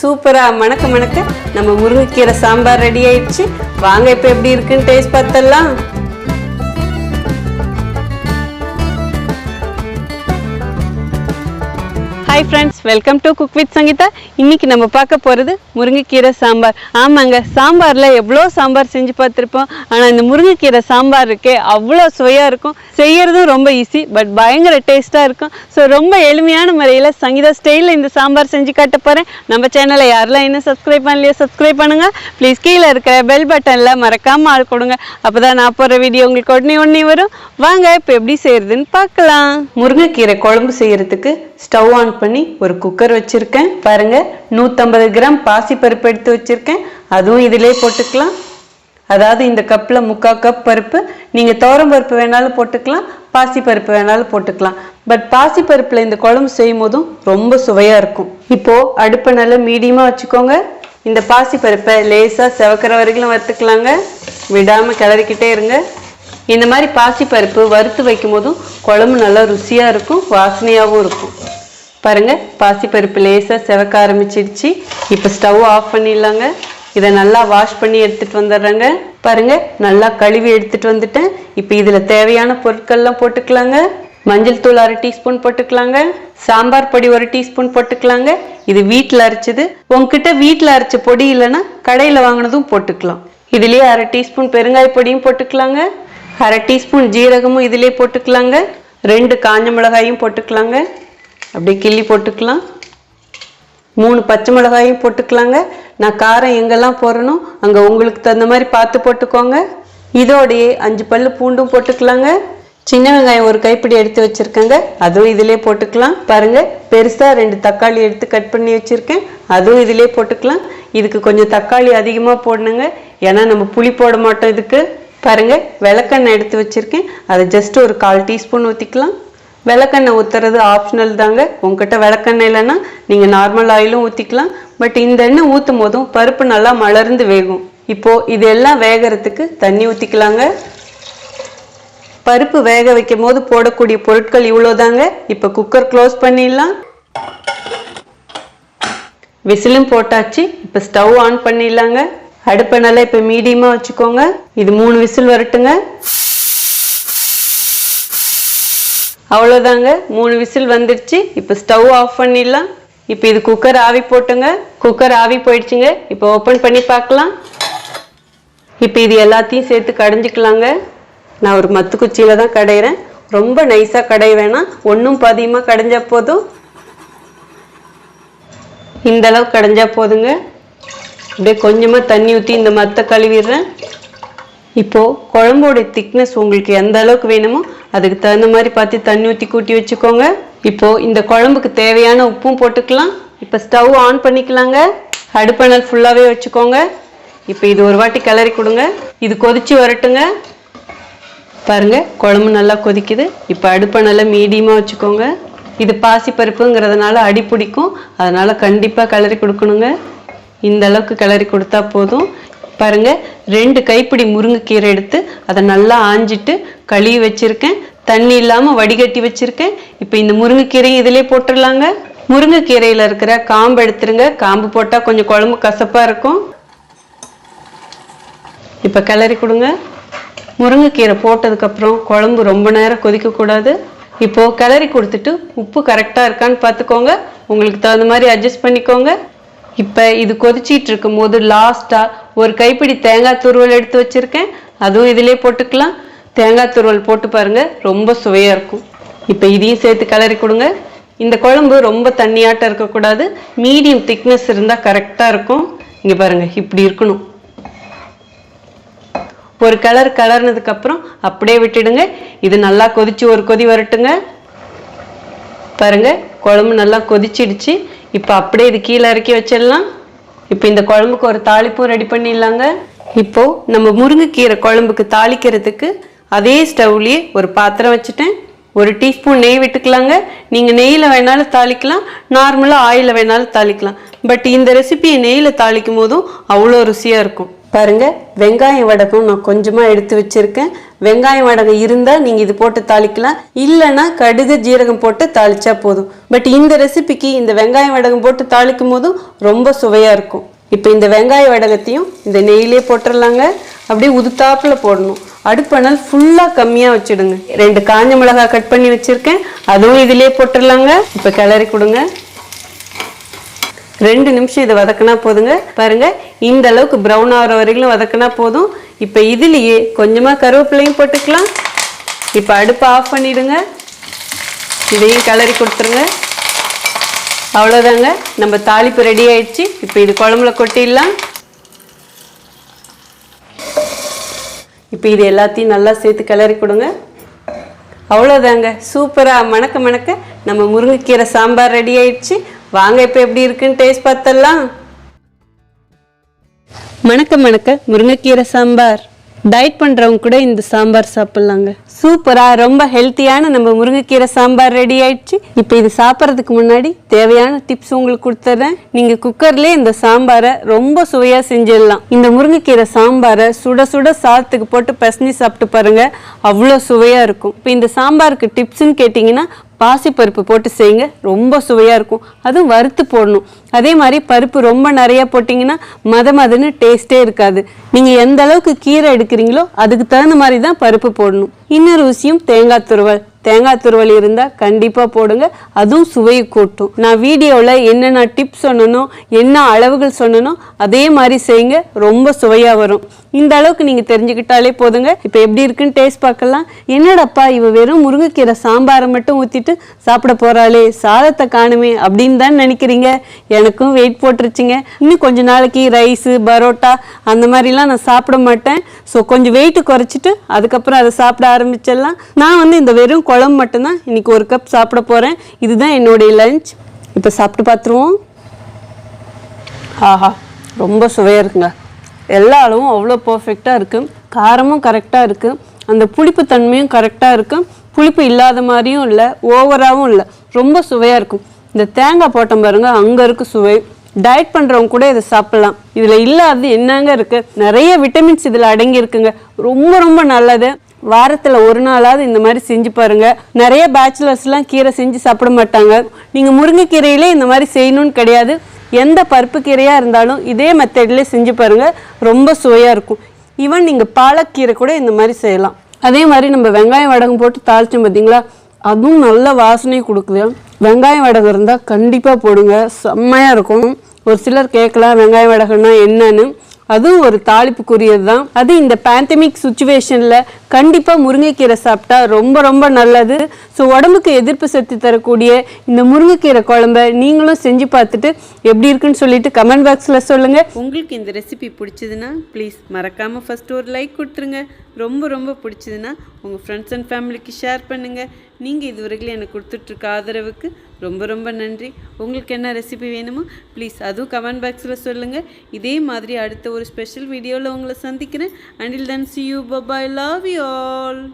சூப்பரா. மணக்க மணக்க நம்ம முருங்கைக்கீரை சாம்பார் ரெடி ஆயிடுச்சு. வாங்க இப்போ எப்படி இருக்குன்னு டேஸ்ட் பார்த்தலாம் hi friends welcome to cook with Sangeetha இன்றைக்கி நம்ம பார்க்க போகிறது முருங்கைக்கீரை சாம்பார். ஆமாங்க சாம்பாரில் எவ்வளோ சாம்பார் செஞ்சு பார்த்துருப்போம். ஆனால் இந்த முருங்கைக்கீரை சாம்பார் இருக்கே அவ்வளோ சுவையாக இருக்கும். செய்கிறதும் ரொம்ப ஈஸி பட் பயங்கர டேஸ்ட்டாக இருக்கும். ஸோ ரொம்ப எளிமையான முறையில் சங்கீதா ஸ்டைலில் இந்த சாம்பார் செஞ்சு காட்ட போகிறேன் நம்ம சேனலை யாரெல்லாம் இன்னும் சப்ஸ்கிரைப் பண்ணலையோ சப்ஸ்கிரைப் பண்ணுங்க. ப்ளீஸ் கீழே இருக்கிற பெல் பட்டனில் மறக்காமல் ஆள் கொடுங்க. அப்போ தான் நான் போடுற வீடியோ உங்களுக்கு உடனே உடனே வரும். வாங்க இப்போ எப்படி செய்கிறதுன்னு பார்க்கலாம். முருங்கைக்கீரை குழம்பு செய்கிறதுக்கு ஸ்டவ் ஆன் பண்ணி ஒரு குக்கர் வச்சுருக்கேன். பாருங்க நூற்றம்பது கிராம் பாசி பருப்பு எடுத்து வச்சுருக்கேன். அதுவும் இதிலே போட்டுக்கலாம். அதாவது இந்த கப்பில் முக்கால் கப் பருப்பு நீங்கள் துவரம் பருப்பு வேணாலும் போட்டுக்கலாம் பாசி பருப்பு வேணாலும் போட்டுக்கலாம். பட் பாசி பருப்பில் இந்த குழம்பு செய்யும் போதும் ரொம்ப சுவையாக இருக்கும். இப்போது அடுப்பை நல்லா மீடியமாக வச்சுக்கோங்க. இந்த பாசி பருப்பை லேசாக செவக்கிற வரைக்கும் வறுத்துக்கலாங்க. விடாமல் கிளறிக்கிட்டே இருங்க. இந்த மாதிரி பாசி பருப்பு வறுத்து வைக்கும் போதும் குழம்பு நல்லா ருசியாக இருக்கும் வாசனையாகவும் இருக்கும். பாருங்க பாசிப்பருப்பு லேசாக செவக்க ஆரம்பிச்சிடுச்சு இப்போ ஸ்டவ் ஆஃப் பண்ணிடலாங்க. இதை நல்லா வாஷ் பண்ணி எடுத்துட்டு வந்துடுறேங்க. பாருங்க நல்லா கழுவி எடுத்துட்டு வந்துட்டேன். இப்போ இதில் தேவையான பொருட்கள்லாம் போட்டுக்கலாங்க. மஞ்சள் தூள் அரை டீஸ்பூன் போட்டுக்கலாங்க. சாம்பார் பொடி ஒரு டீஸ்பூன் போட்டுக்கலாங்க. இது வீட்டில் அரைச்சது. உங்ககிட்ட வீட்டில் அரைச்ச பொடி இல்லைன்னா கடையில் வாங்கினதும் போட்டுக்கலாம். இதுலேயே அரை டீஸ்பூன் பெருங்காய பொடியும் போட்டுக்கலாங்க. அரை டீஸ்பூன் ஜீரகமும் இதிலே போட்டுக்கலாங்க. ரெண்டு காஞ்ச மிளகாயும் போட்டுக்கலாங்க. அப்படியே கிள்ளி போட்டுக்கலாம். மூணு பச்சை மிளகாயும் போட்டுக்கலாங்க. நான் காரம் எங்கெல்லாம் போடணும் அங்கே உங்களுக்கு தகுந்த மாதிரி பார்த்து போட்டுக்கோங்க. இதோடையே அஞ்சு பல்லு பூண்டும் போட்டுக்கலாங்க. சின்ன வெங்காயம் ஒரு கைப்பிடி எடுத்து வச்சுருக்கேங்க. அதுவும் இதிலே போட்டுக்கலாம். பாருங்க பெருசாக ரெண்டு தக்காளி எடுத்து கட் பண்ணி வச்சுருக்கேன். அதுவும் இதிலே போட்டுக்கலாம். இதுக்கு கொஞ்சம் தக்காளி அதிகமாக போடணுங்க. ஏன்னா நம்ம புளி போட மாட்டோம் இதுக்கு. பாருங்க விளக்கெண்ணெய் எடுத்து வச்சுருக்கேன். அதை ஜஸ்ட் ஒரு கால் டீஸ்பூன் ஊற்றிக்கலாம் விளக்கெண்ணெய் ஊற்றுறது ஆப்ஷனல் தாங்க. உங்ககிட்ட விளக்கெண்ணெய் இல்லைன்னா நீங்கள் நார்மல் ஆயிலும் ஊற்றிக்கலாம் பட் இந்த எண்ணெய் ஊற்றும் போதும் பருப்பு நல்லா மலர்ந்து வேகும். இப்போது இதெல்லாம் வேகறதுக்கு தண்ணி ஊற்றிக்கலாங்க பருப்பு வேக வைக்கும் போது போடக்கூடிய பொருட்கள் இவ்வளோதாங்க. இப்போ குக்கர் க்ளோஸ் பண்ணிடலாம். விசிலும் போட்டாச்சு. இப்போ ஸ்டவ் ஆன் பண்ணிடலாங்க. அடுப்பை நல்லா இப்போ மீடியமாக வச்சுக்கோங்க. இது மூணு விசில் வரட்டுங்க. அவ்வளோதாங்க மூணு விசில் வந்துடுச்சு இப்போ ஸ்டவ் ஆஃப் பண்ணிடலாம். இப்போ இது குக்கர் ஆவி போட்டுங்க. குக்கர் ஆவி போயிடுச்சுங்க. இப்போ ஓப்பன் பண்ணி பார்க்கலாம். இப்போ இது எல்லாத்தையும் சேர்த்து கடைஞ்சிக்கலாங்க. நான் ஒரு மத்து குச்சியில் தான் கடையிறேன். ரொம்ப நைஸாக கடை வேணாம். ஒன்றும் பாதியமாக கடைஞ்சா போதும். இந்த அளவு கடைஞ்சா போதுங்க. அப்படியே கொஞ்சமாக தண்ணி ஊற்றி இந்த மத்தை கழுவிடுறேன். இப்போது குழம்போட திக்னஸ் உங்களுக்கு எந்த அளவுக்கு வேணுமோ அதுக்கு தகுந்த மாதிரி பார்த்து தண்ணி ஊற்றி கூட்டி வச்சுக்கோங்க. இப்போது இந்த குழம்புக்கு தேவையான உப்பும் போட்டுக்கலாம். இப்போ ஸ்டவ் ஆன் பண்ணிக்கலாங்க. அடுப்பணல் ஃபுல்லாகவே வச்சுக்கோங்க. இப்போ இது ஒரு வாட்டி கிளறி கொடுங்க. இது கொதித்து வரட்டுங்க. பாருங்கள் குழம்பு நல்லா கொதிக்குது. இப்போ அடுப்பை மீடியமாக வச்சுக்கோங்க. இது பாசி பருப்புங்கிறதுனால அடி பிடிக்கும். அதனால் கண்டிப்பாக கிளறி கொடுக்கணுங்க. இந்த அளவுக்கு கிளறி கொடுத்தா போதும். பாருங்க ரெண்டு கைப்பிடி முருங்கைக்கீரை எடுத்து அதை நல்லா ஆஞ்சிட்டு கழுவி வச்சுருக்கேன். தண்ணி இல்லாமல் வடிகட்டி வச்சுருக்கேன். இப்போ இந்த முருங்கைக்கீரையும் இதிலே போட்டுடலாங்க. முருங்கைக்கீரையில் இருக்கிற காம்பு எடுத்துருங்க. காம்பு போட்டால் கொஞ்சம் குழம்பு கசப்பாக இருக்கும். இப்போ கிளறி கொடுங்க. முருங்கைக்கீரை போட்டதுக்கப்புறம் குழம்பு ரொம்ப நேரம் கொதிக்கக்கூடாது இப்போது கிளறி கொடுத்துட்டு உப்பு கரெக்டாக இருக்கான்னு பார்த்துக்கோங்க. உங்களுக்கு தகுந்த மாதிரி அட்ஜஸ்ட் பண்ணிக்கோங்க. இப்போ இது கொதிச்சிட்டு இருக்கும் போது லாஸ்ட்டாக ஒரு கைப்பிடி தேங்காய் துருவல் எடுத்து வச்சுருக்கேன். அதுவும் இதிலே போட்டுக்கலாம். தேங்காய் துருவல் போட்டு பாருங்க ரொம்ப சுவையாக இருக்கும். இப்போ இதையும் சேர்த்து கிளறி கொடுங்க. இந்த குழம்பு ரொம்ப தண்ணியாட்டம் இருக்கக்கூடாது. மீடியம் திக்னஸ் இருந்தால் கரெக்டாக இருக்கும். இங்கே பாருங்க இப்படி இருக்கணும். ஒரு கலர் கலர்னதுக்கப்புறம் அப்படியே விட்டுடுங்க. இது நல்லா கொதிச்சு ஒரு கொதி வரட்டுங்க. பாருங்க குழம்பு நல்லா கொதிச்சிடுச்சு. இப்போ அப்படியே இது கீழே இறக்கி வச்சிடலாம். இப்போ இந்த குழம்புக்கு ஒரு தாளிப்பும் ரெடி பண்ணிடலாங்க. இப்போது நம்ம முருங்கைக்கீரை குழம்புக்கு தாளிக்கிறதுக்கு அதே ஸ்டவ்லேயே ஒரு பாத்திரம் வச்சுட்டேன். ஒரு டீஸ்பூன் நெய் விட்டுக்கலாங்க. நீங்கள் நெய்யில் வேணாலும் தாளிக்கலாம். நார்மலாக ஆயிலில் வேணாலும் தாளிக்கலாம். பட் இந்த ரெசிபியை நெய்யில் தாளிக்கும் போதும் அவ்வளோ ருசியாக இருக்கும். பாருங்கள் வெங்காயம் வடகம் நான் கொஞ்சமாக எடுத்து வச்சுருக்கேன். வெங்காயம் வடகம் இருந்தால் நீங்கள் இது போட்டு தாளிக்கலாம். இல்லைன்னா கடுகு ஜீரகம் போட்டு தாளித்தா போதும். பட் இந்த ரெசிபிக்கு இந்த வெங்காயம் வடகம் போட்டு தாளிக்கும் போதும் ரொம்ப சுவையாக இருக்கும். இப்போ இந்த வெங்காய வடகத்தையும் இந்த நெய்யிலே போட்டுடலாங்க அப்படியே உதுத்தாப்பில் போடணும். அடுப்பணல் ஃபுல்லாக கம்மியாக வச்சுடுங்க. ரெண்டு காஞ்ச மிளகாய் கட் பண்ணி வச்சுருக்கேன். அதுவும் இதிலே போட்டுடலாங்க இப்போ கிளறி கொடுங்க. ரெண்டு நிமிஷம் இதை வதக்கினா போதுங்க. பாருங்க இந்த அளவுக்கு ப்ரௌன் ஆகிற வரைக்கும் வதக்கினா போதும். இப்போ இதுலேயே கொஞ்சமாக கருவேப்பிலையும் போட்டுக்கலாம். இப்போ அடுப்பை ஆஃப் பண்ணிவிடுங்க இதையும் கிளறி கொடுத்துருங்க. அவ்வளோதாங்க நம்ம தாளிப்பு ரெடி ஆயிடுச்சு. இப்போ இது குழம்புல கொட்டிடலாம். இப்போ இது எல்லாத்தையும் நல்லா சேர்த்து கிளறி கொடுங்க. அவ்வளோதாங்க சூப்பராக மணக்க மணக்க நம்ம முருங்கைக்கீரை சாம்பார் ரெடி ஆயிடுச்சு. வாங்க இப்போ எப்படி இருக்குன்னு டேஸ்ட் பார்த்தலாம் மணக்க மணக்க முருங்கைக்கீரை சாம்பார். டயட் பண்ணுறவங்க கூட இந்த சாம்பார் சாப்பிட்லாங்க. சூப்பராக ரொம்ப ஹெல்த்தியான நம்ம முருங்கைக்கீரை சாம்பார் ரெடி ஆயிடுச்சு. இப்போ இது சாப்பிட்றதுக்கு முன்னாடி தேவையான டிப்ஸ் உங்களுக்கு கொடுத்துட்றேன் நீங்கள் குக்கர்லேயே இந்த சாம்பாரை ரொம்ப சுவையாக செஞ்சிடலாம். இந்த முருங்கைக்கீரை சாம்பாரை சுட சுட சாதத்துக்கு போட்டு பசனி சாப்பிட்டு பாருங்கள் அவ்வளோ சுவையாக இருக்கும். இப்போ இந்த சாம்பாருக்கு டிப்ஸ்ன்னு கேட்டிங்கன்னா பாசிப்பருப்பு போட்டு செய்யுங்க. ரொம்ப சுவையாக இருக்கும். அதுவும் வறுத்து போடணும். அதே மாதிரி பருப்பு ரொம்ப நிறையா போட்டிங்கன்னா மத மதன்னு டேஸ்ட்டே இருக்காது. நீங்கள் எந்த அளவுக்கு கீரை எடுக்கிறீங்களோ அதுக்கு தகுந்த மாதிரி தான் பருப்பு போடணும். இன்னொரு விஷயம் தேங்காய் துருவல். தேங்காய் துருவல் இருந்தால் கண்டிப்பாக போடுங்க. அதுவும் சுவையை கூட்டும். நான் வீடியோவில் என்னென்ன டிப்ஸ் சொன்னனோ என்ன அளவுகள் சொன்னனோ அதே மாதிரி செய்யுங்க. ரொம்ப சுவையாக வரும். இந்த அளவுக்கு நீங்கள் தெரிஞ்சுக்கிட்டாலே போதுங்க. இப்போ எப்படி இருக்குன்னு டேஸ்ட் பார்க்கலாம். என்னடாப்பா இவ வெறும் முருங்கைக்கீரை சாம்பாரை மட்டும் ஊற்றிட்டு சாப்பிட போகிறாளே சாதத்தை காணுமே அப்படின்னு தான் நினைக்கிறீங்க. எனக்கும் வெயிட் போட்டுருச்சுங்க. இன்னும் கொஞ்ச நாளைக்கு ரைஸு பரோட்டா அந்த மாதிரிலாம் நான் சாப்பிட மாட்டேன். ஸோ கொஞ்சம் வெயிட்டு குறைச்சிட்டு அதுக்கப்புறம் அதை சாப்பிட ஆரம்பிச்சிடலாம். நான் வந்து இந்த வெறும் குழம்பு மட்டும்தான் இன்றைக்கி ஒரு கப் சாப்பிட போகிறேன் இதுதான் என்னுடைய லஞ்ச் இப்போ சாப்பிட்டு பார்த்துருவோம். ஆஹா ரொம்ப சுவையாக இருக்குங்க. எல்லா அளவும் அவ்வளோ பர்ஃபெக்டாக இருக்குது காரமும் கரெக்டாக இருக்குது அந்த புளிப்பு தன்மையும் கரெக்டாக இருக்குது புளிப்பு இல்லாத மாதிரியும் இல்லை ஓவராகவும் இல்லை. ரொம்ப சுவையாக இருக்கும். இந்த தேங்காய் போட்டோம் பாருங்க அங்கே இருக்குது சுவை. டயட் பண்ணுறவங்க கூட இதை சாப்பிட்லாம். இதில் இல்லாதது என்னங்க இருக்குது நிறைய விட்டமின்ஸ் இதில் அடங்கியிருக்குங்க. ரொம்ப ரொம்ப நல்லது. வாரத்தில் ஒரு நாளாவது இந்த மாதிரி செஞ்சு பாருங்க. நிறைய பேச்சுலர்ஸ்லாம் கீரை செஞ்சு சாப்பிட மாட்டாங்க. நீங்கள் முருங்கைக்கீரையிலே இந்த மாதிரி செய்யணும்னு கிடையாது. எந்த பருப்பு கீரையாக இருந்தாலும் இதே மெத்தடில் செஞ்சு பாருங்கள் ரொம்ப சுவையாக இருக்கும். ஈவன் நீங்கள் பாலக்கீரை கூட இந்த மாதிரி செய்யலாம். அதே மாதிரி நம்ம வெங்காயம் வடகம் போட்டு தாளித்தோம் பார்த்தீங்களா அதுவும் நல்ல வாசனை கொடுக்குது. வெங்காயம் வடகம் இருந்தால் கண்டிப்பாக போடுங்க. செம்மையாக இருக்கும். ஒரு சிலர் கேட்கலாம் வெங்காயம் வடகம்னா என்னன்னு? அதுவும் ஒரு தாளிப்புக்குரியது தான் அது இந்த பேண்டமிக் சுச்சுவேஷனில் கண்டிப்பாக முருங்கைக்கீரை சாப்பிட்டா ரொம்ப ரொம்ப நல்லது. ஸோ உடம்புக்கு எதிர்ப்பு சக்தி தரக்கூடிய இந்த முருங்கைக்கீரை குழம்ப நீங்களும் செஞ்சு பார்த்துட்டு எப்படி இருக்குன்னு சொல்லிட்டு கமெண்ட் பாக்ஸில் சொல்லுங்கள் உங்களுக்கு இந்த ரெசிபி பிடிச்சதுன்னா ப்ளீஸ் மறக்காமல் ஃபஸ்ட்டு ஒரு லைக் கொடுத்துருங்க. ரொம்ப ரொம்ப பிடிச்சதுன்னா உங்கள் ஃப்ரெண்ட்ஸ் அண்ட் ஃபேமிலிக்கு ஷேர் பண்ணுங்கள் நீங்கள் இதுவரைக்கும் எனக்கு கொடுத்துட்ருக்க ஆதரவுக்கு ரொம்ப ரொம்ப நன்றி. உங்களுக்கு என்ன ரெசிபி வேணுமோ ப்ளீஸ் அதுவும் கமெண்ட் பாக்ஸில் சொல்லுங்கள் இதே மாதிரி அடுத்த ஒரு ஸ்பெஷல் வீடியோவில் உங்களை சந்திக்கிறேன். Until then see you bye bye love you all